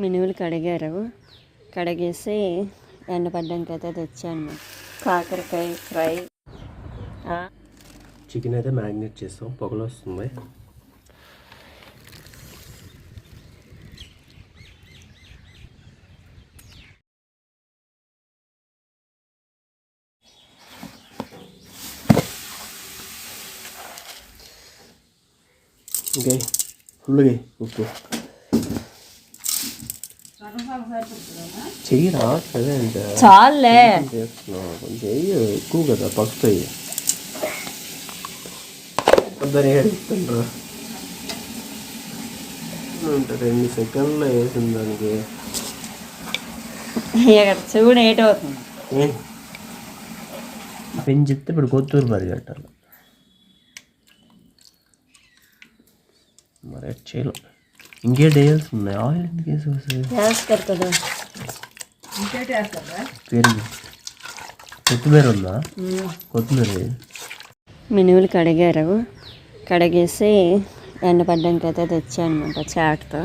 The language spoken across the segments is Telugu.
మినువులు కడిగారు. కడిగేసి ఎండపడ్డానికి అయితే తెచ్చాను. కాకరకాయ ఫ్రై. చికెన్ అయితే మ్యారినేట్ చేస్తాం. పొగలు వస్తుంది. ఓకే ఫుల్గా ఉప్పు. చెయ్యరా? అదే అంటే చాలులే చేస్తున్నావు? కొంచెం చెయ్యి ఎక్కువ కదా పసుపు వెయ్యి వద్దని ఏడుస్తుండ్రా. అంటే రెండు సెకండ్లో వేసింది దానికి. ఇక్కడ చూడు ఏటవుతుంది ఏం? పెంచి చెప్తే ఇప్పుడు కొత్తూరు పరిగెట్టాలి మరి ఎట్ చేయలేం. ఇంకేటి వేయాల్సి ఉన్నాయి? ఆయిల్ ఎందుకు వేసి వస్తుంది వేస్తారు కదా. పెరుగు కొత్తిమీర ఉందా? కొత్తిమీర వేయి. మినువులు కడిగారు. కడిగేసి ఎండపడ్డానికి అయితే తెచ్చాను అనమాట చాట్తో.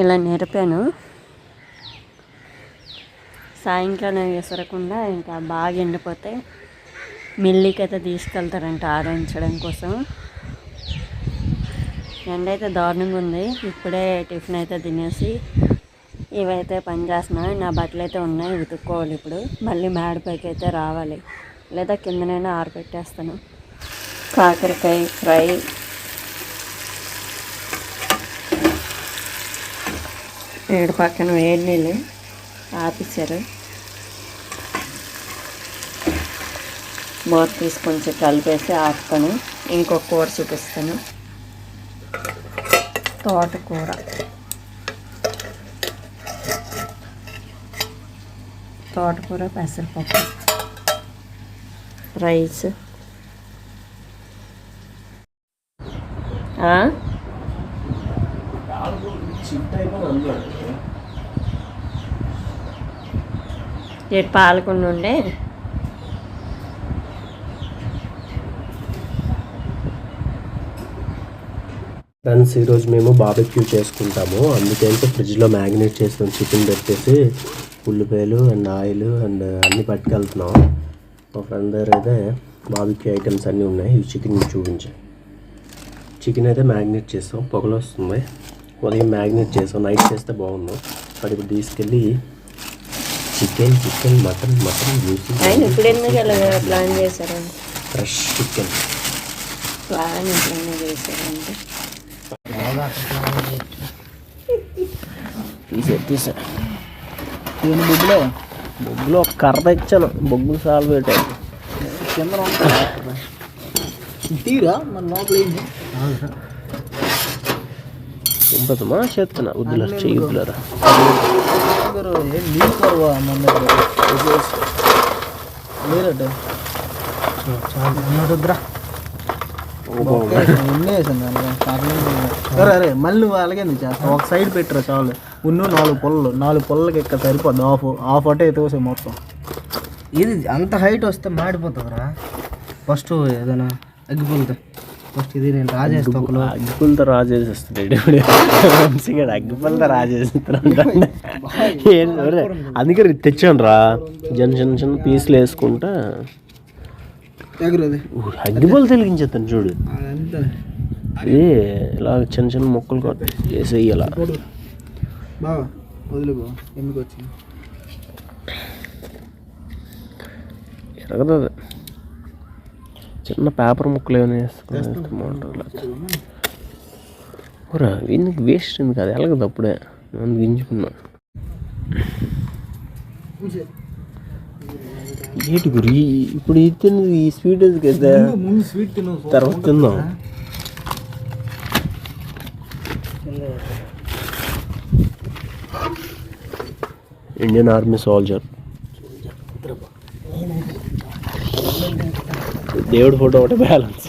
ఇలా నిరిపాను. సాయంకాలం విసరకుండా ఇంకా బాగా ఎండిపోతే మిల్లికి అయితే తీసుకెళ్తారంట ఆడించడం కోసం. ఎండ అయితే దారుణంగా ఉంది. ఇప్పుడే టిఫిన్ అయితే తినేసి ఇవైతే పని చేస్తున్నాయి నా బట్టలు అయితే ఉన్నాయి ఉతుక్కోవాలి ఇప్పుడు. మళ్ళీ మేడపైకి అయితే రావాలి. లేదా కిందనైనా ఆరబెట్టేస్తాను కాకరకాయ ఫ్రై. ఏడు పక్కన వేడి నీళ్ళు ఆపిచ్చారు. మోత తీసుకొని కలిపేసి ఆపుతాను. ఇంకొక కూర చూపిస్తాను. తోటకూర. తోటకూర పెసరపప్పు రైస్. ఆ? పాలకొండ ఉండే? ఫ్రెండ్స్ ఈరోజు మేము బార్బెక్యూ చేసుకుంటాము. అందుకైతే ఫ్రిడ్జ్లో మ్యాగ్నేట్ చేసిన. చికెన్ పెట్టేసి ఉల్లిపాయలు అండ్ ఆయిల్ అండ్ అన్నీ పట్టుకెళ్తున్నాం. మా ఫ్రెండ్ దగ్గర అయితే బార్బెక్యూ ఐటమ్స్ అన్నీ ఉన్నాయి. ఈ చికెన్ చూపించి. చికెన్ అయితే మ్యాగ్నేట్ చేస్తాం. పొగలు వస్తుంది ఉదయం మ్యాగ్నేట్ చేస్తాం. నైట్ చేస్తే బాగుంది అది ఇప్పుడు తీసుకెళ్ళి chicken chicken mutton mutton plan fresh chicken plan చేశారంటే. తీసే తీసే దీని బొగ్గులో బొగ్గులో కర్ర తెచ్చాను బొగ్గులు సాల్వ్ పెట్టాను తీరా మన లోపల ఏంది ఉంపదమ్మా చేస్తున్నా వద్దులే చెయ్యి వద్దులేరా లేరట వద్దురా అరే అరే మళ్ళీ అలాగే చేస్తావు ఒక సైడ్ పెట్టరా చాలు. ఉన్ను నాలుగు పొలలు. నాలుగు పొలలకి ఎక్క సరిపోద్ది. ఆఫ్ ఆఫ్ అటే ఎత్తుకోసే మొత్తం. ఇది అంత హైట్ వస్తే మాడిపోతుందిరా ఫస్ట్ ఏదైనా అగ్గిపోతుంది ఫస్ట్ ఇది నేను రాజేస్తా ఒకలో. అగ్గిపులతో రాజేసేస్తున్నాడు మంచిగా అగ్గిపులతో రాజేస్తున్నాడు అందుకే తెచ్చాను రా చిన్న చిన్న పీసులు వేసుకుంటా అగ్గిపులు తెలిగించేస్తాను చూడు. ఇది ఇలా చిన్న చిన్న మొక్కలు వేసేయాల బావా వదిలే బావ ఎందుకు వచ్చింది? ఎరగదు చిన్న పేపర్ ముక్కలు ఏమైనా వేసుకుని వేస్తే బాగుంటుంది ఊరా ఎందుకు వేస్ట్ ఎందుకు అది? ఎలగదు అప్పుడే. నేను గింజుకున్నా. ఏంటి గురి? ఇప్పుడు ఇది తిన్నది ఈ స్వీట్ అయితే ముందు స్వీట్ తిను తర్వాత తిందాం. ఇండియన్ ఆర్మీ సోల్జర్ దేవుడి ఫోటో ఒకటి బ్యాలెన్స్.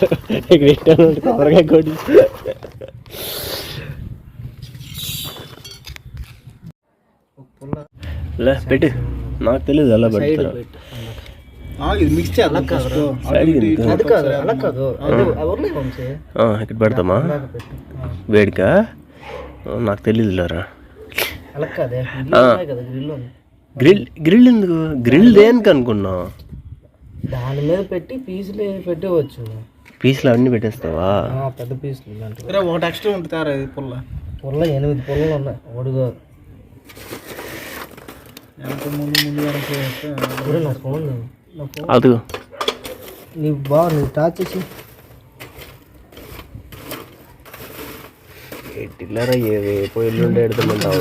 కొట్టి. లే పెట్టి. నాకు తెలియదు ఎలా పెడతారు. ఇక్కడ పెడతామా? వేడికా? నాకు తెలియదు లేరా గ్రిల్ గ్రిల్ ఉంది. గ్రిల్ గ్రిల్ ఎందుకు? గ్రిల్ దేనికి అనుకున్నావు? దాని మీద పెట్టి పీసులు పెట్టవచ్చు. పీసులు అవన్నీ పెట్టేస్తావా? పెద్ద పీసులు ఒకటి ఎక్స్ట్రా ఉంటుంది ఇది పుల్ల. పుల్ల ఎనిమిది పుల్లలు ఉన్నాయి ఒకటి కాదు. ఎంత ముందు ముందు ఫోన్ అదిగో. నీ బాగా నీ టాచ్ చేసి. ఎట్టిల్లరా ఉంటే ఎడుతుంటావు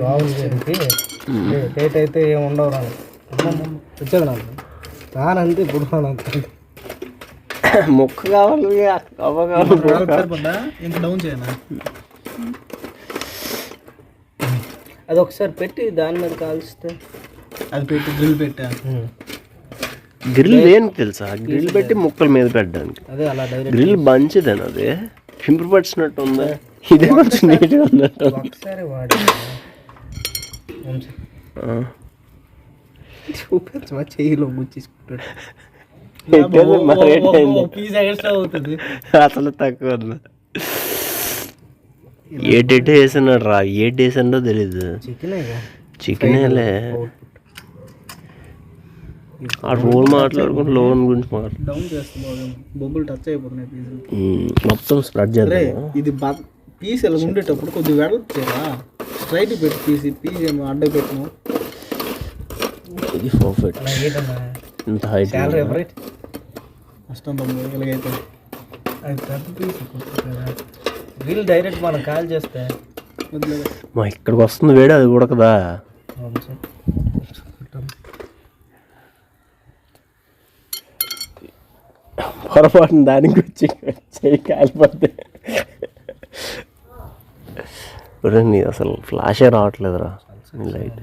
బాగుంది డేట్ అయితే ఏం ఉండవు వచ్చాడు నాకు. రానంతే ఇప్పుడు రానంతే ముక్క కావాలి అవ్వ కావాలి ఇంకా డౌన్ చేయనా? అది ఒకసారి పెట్టి దాని మీద కాల్స్తే అది పెట్టి డ్రిల్ పెట్టా గ్రిల్ దేనికి తెలుసా గ్రిల్ పెట్టి ముక్కల మీద పెట్టడానికి అదే అలా డైరెక్ట్ గ్రిల్ మంచిదేనా అది పింపురు పడిచినట్టు ఉందా ఇదే కొంచెం నీట్గా ఉన్నట్టు ఉంది. ఒకసారి వాడి ఆ. చూపించమా చెయ్యిలో గుచ్చేసుకుంటాడు అసలు తక్కువ ఉంది. ఏ డేట్ వేసినాడు రా ఏ డేట్ వేసాడో తెలీదు. చికెన్ చికెనేలే ఆ రోల్ మాట్లాడుకుంటూ లోన్ గురించి మాట్లాడు మొత్తం స్ప్రెడ్ చేద్దాం ఇది పీస్ ఇలా ఉండేటప్పుడు కొద్దిగా వెడల్చేరా స్ట్రైట్ పెట్టి పీస్ పీస్ ఏమో అడ్డ పెట్టినావు ఇది పర్ఫెక్ట్ ఇంత హైట్ రైట్ కష్టం తమ్ముడు ఇలాగైతే అది పెద్ద పీస్ గ్రిల్ డైరెక్ట్ మనం కాల్ చేస్తే. మా ఇక్కడికి వస్తుంది వేడి అది ఉడకదా పొరపాటున దానికి వచ్చి చేయి కాలిపోతే. నీ అసలు ఫ్లాషే రావట్లేదురా. లైట్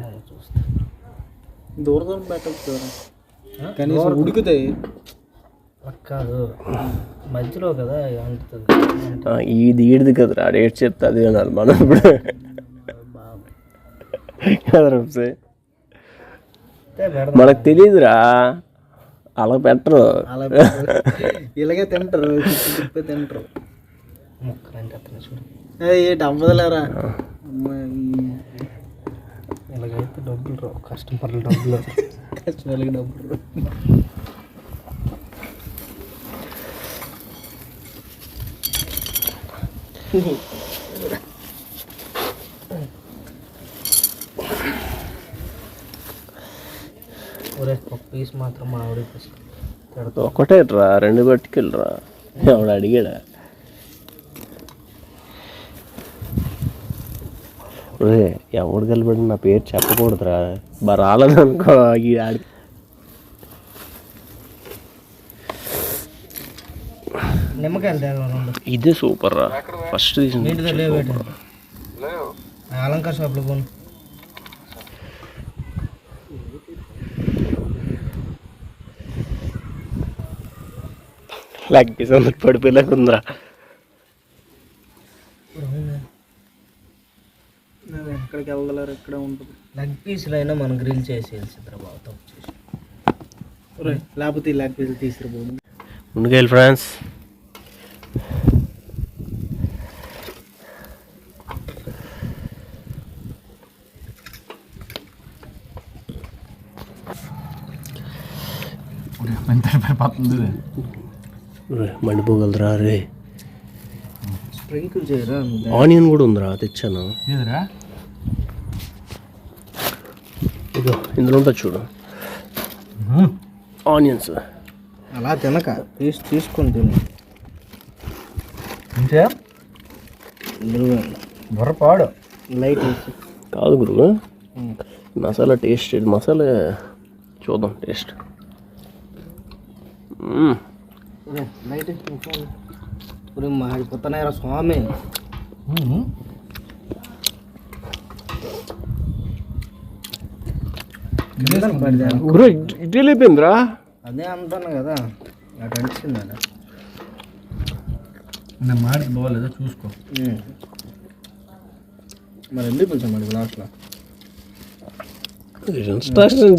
దూర దూరం పెట్టచ్చు కనీసం ఉడుకుతాయి. కాదు. మధ్యలో కదా ఇది ఈడిది కదరా డేట్ చెప్తే అది వినాలి మనం ఇప్పుడు. కదరా? మనకు తెలియదురా అలా పెట్టరు. అలా ఇలాగే తింటారు తిప్పి తింటారు. ఏంటి అవ్వదులేరా? ఇలాగైతే డబ్బులు రావు కస్టమర్లు డబ్బులు. కస్టమర్లకి డబ్బులు రావు. ఒరే ఒక పీస్ మాత్రం మా ఆవిడ తిడతా ఒకటే రా రెండు పట్టుకెళ్ళరా. ఆవిడ అడిగాడా? ఒరే ఎవడు కలబడి నా పేరు చెప్పకూడదురా. బా రాలేదనుకో ఈ ఆడికి నిమ్మకాయలు ఇదే సూపర్ రా. ఫస్ట్ తీసింది అలంకార షాప్లో పోను. లెగ్ పీస్ అందరికి పడిపోయేలాగా ఉందిరా. ఎక్కడికి వెళ్ళగలరు ఎక్కడ ఉంటుంది లెగ్ పీసులు అయినా మనం గ్రిల్ చేసేయాలి సిద్ధరాబాబు తప్పు చేసి. లేకపోతే లెగ్ పీసులు ముందుకెళ్ళి ఫ్రాన్స్ మండిపోగలరా రే? స్ప్రింకిల్ చేయరా? ఆనియన్ కూడా ఉందిరా తెచ్చాను. ఇదో ఇందులో ఉంటుంది చూడు. ఆనియన్స్. అలా తినక తీసి తీసుకొని తిను. బుర్రపాడు. లైట్ కాదు గురు మసాలా టేస్ట్ మసాలా చూద్దాం టేస్ట్. మాడిపోతున్నాయిరా స్వామి. ఇడ్లీ అయిపోయిందిరా అదే అంటాను కదా. అటు అనిపించింది? నేను మాట బాగోలేదా చూసుకో. మరి ఎందుకు పిలిచాం మరి లాస్ట్లో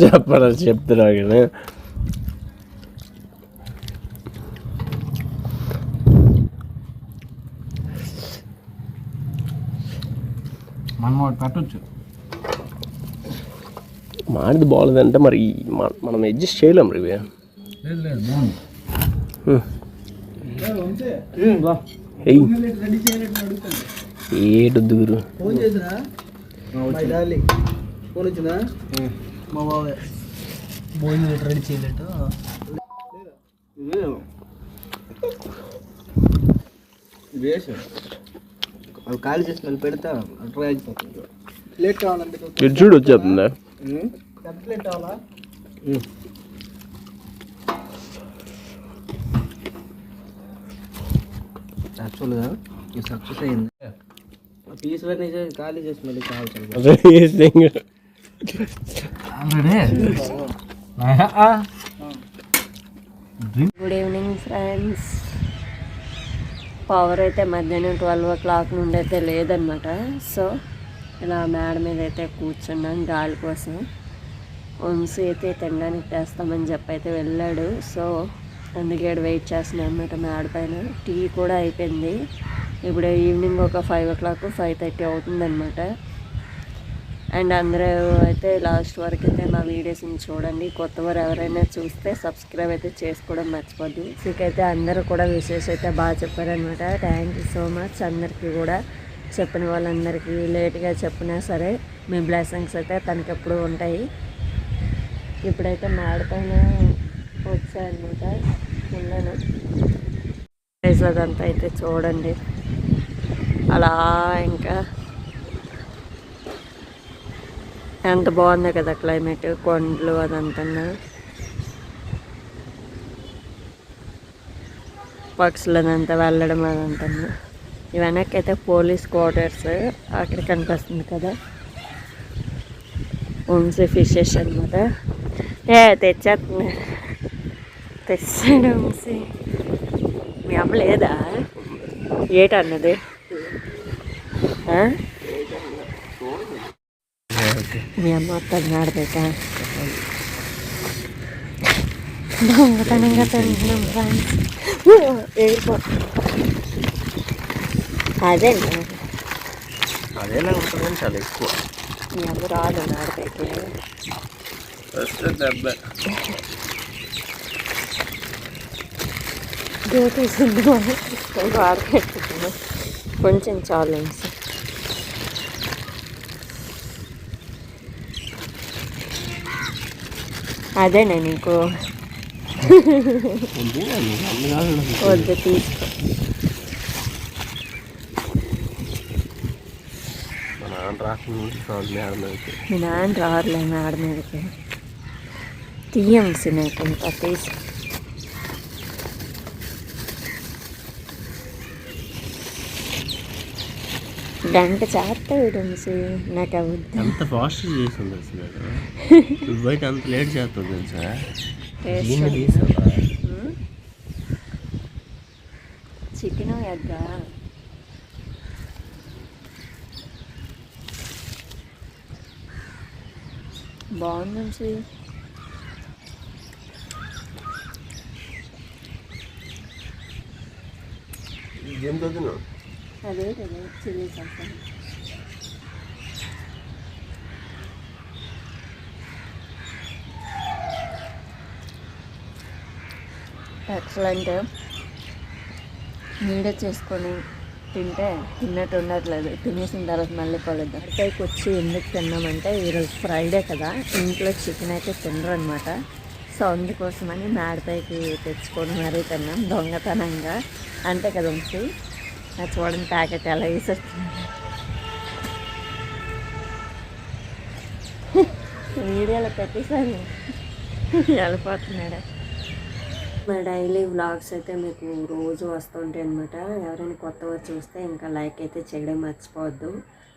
చెప్పరా చెప్తున్నా కానీ మనం ఒకటి పెట్టచ్చు మాడిది బాగోలేదంటే మరి మనం అడ్జస్ట్ చేయలేం రివి లేదు లేదు బాగుంది. ఎయ్ ఏటొద్దు గురు ఫోన్ చేసినా? ఫోన్ వచ్చిందా? మా బాబాయ్ భోజనం రెడీ చేయలేట? వాళ్ళు ఖాళీ చేసి మళ్ళీ పెడతా ట్రై అయిపోతుంది. ప్లేట్ కావాలంటే ఇటు చూడు వచ్చేస్తుందా? పెద్ద ప్లేట్ కావాలా యాక్చువల్గా ఇది సక్సెస్ అయింది పీస్ అన్నీ చేసి ఖాళీ చేసి మళ్ళీ గుడ్ ఈవినింగ్ ఫ్రెండ్స్ పవర్ అయితే మధ్యాహ్నం ట్వెల్వ్ ఓ క్లాక్ నుండి అయితే లేదనమాట సో ఇలా మేడ మీద అయితే కూర్చున్నాం గాలి కోసం. వంశీ అయితే తినడానికి తెస్తామని చెప్పి అయితే వెళ్ళాడు. సో అందుకే వెయిట్ చేస్తున్నాను అనమాట మేడ పైన. టీ కూడా అయిపోయింది. ఇప్పుడు ఈవినింగ్ ఒక five o'clock five thirty అవుతుందన్నమాట. అండ్ అందరూ అయితే లాస్ట్ వరకు అయితే మా వీడియోస్ని చూడండి. కొత్త వారు ఎవరైనా చూస్తే సబ్స్క్రైబ్ అయితే చేసుకోవడం మర్చిపోద్దు. అయితే అందరూ కూడా విషయస్ అయితే బాగా చెప్పారనమాట థ్యాంక్ యూ సో మచ్ అందరికీ కూడా చెప్పిన వాళ్ళందరికీ లేట్గా చెప్పినా సరే మీ బ్లెస్సింగ్స్ అయితే తనకి ఎప్పుడు ఉంటాయి. ఇప్పుడైతే మాడిపోయిన వచ్చాయన్నమాట ఉన్నాను. ప్రైజ్ అదంతా అయితే చూడండి. అలా ఇంకా ఎంత బాగుందో కదా క్లైమేట్ కొండలు అదంతా. పక్షులు అదంతా వెళ్ళడం అదంతా. ఈ అయితే పోలీస్ క్వార్టర్స్ అక్కడ కనిపిస్తుంది కదా. వంశీ ఫిషెస్ అనమాట ఏ తెచ్చేస్తున్నా. తెచ్చాడు వంశీ మీ అమ్మ లేదా? ఏటన్నది? మీ అమ్మ అత్తది నాడబెట్టా దొంగతనంగా తింటున్నాం ఫ్రెండ్స్ ఎగిరిపో అదే అదేలా ఉంటుంది చాలా ఎక్కువ మీ అమ్మ రాదు నాడబెట్టి ఫస్ట్ దెబ్బ డ్యూటీసింది ఆడబెట్టుకున్నాం కొంచెం చాలు వంశీ. అదేనా నీకు ఉంది నీకు అన్ని కాదు వద్దు తీసుకో మా నాన్న రాకుండా మేడం మీదకి మీ నాన్న రారులే మేడ మీదకి తీయం సినకు ఇంకా తీసి గంట చేస్తాడు నాకు అవద్దు ఎంత ఫాస్ట్ చేసింది అసలు? బయట అంత లేట్ చేస్తావు తెలుసా? దీన్ని తీసావా? చికెన్ ఎగ్గా. బాగుంది ఏం చదువు అదే కదా చిల్లీ సాస్ ఎక్సలెంట్ మీరే చేసుకొని తింటే తిన్నట్టు ఉండట్లేదు. తినేసిన తర్వాత మళ్ళీ కలుద్దాం పైకి వచ్చి ఎందుకు తిన్నామంటే ఈరోజు ఫ్రైడే కదా ఇంట్లో చికెన్ అయితే తినరు అనమాట సో అందుకోసమని మేడపైకి తెచ్చుకొని మరీ తిన్నాం దొంగతనంగా. అంతే కదా చూడండి ప్యాకెట్ ఎలా వేసేస్తుంది వీడియోలో పెట్టేసాను వెళ్ళిపోతున్నాడు మా డైలీ వ్లాగ్స్ అయితే మీకు రోజు వస్తుంటాయి అనమాట ఎవరైనా కొత్తగా చూస్తే ఇంకా లైక్ అయితే చేయడం మర్చిపోవద్దు.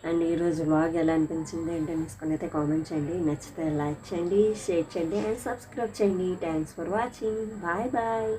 అండ్ ఈరోజు వ్లాగ్ ఎలా అనిపించింది ఏంటో తీసుకొని అయితే కామెంట్ చేయండి. నచ్చితే లైక్ చేయండి షేర్ చేయండి అండ్ సబ్స్క్రైబ్ చేయండి. Thanks for watching bye bye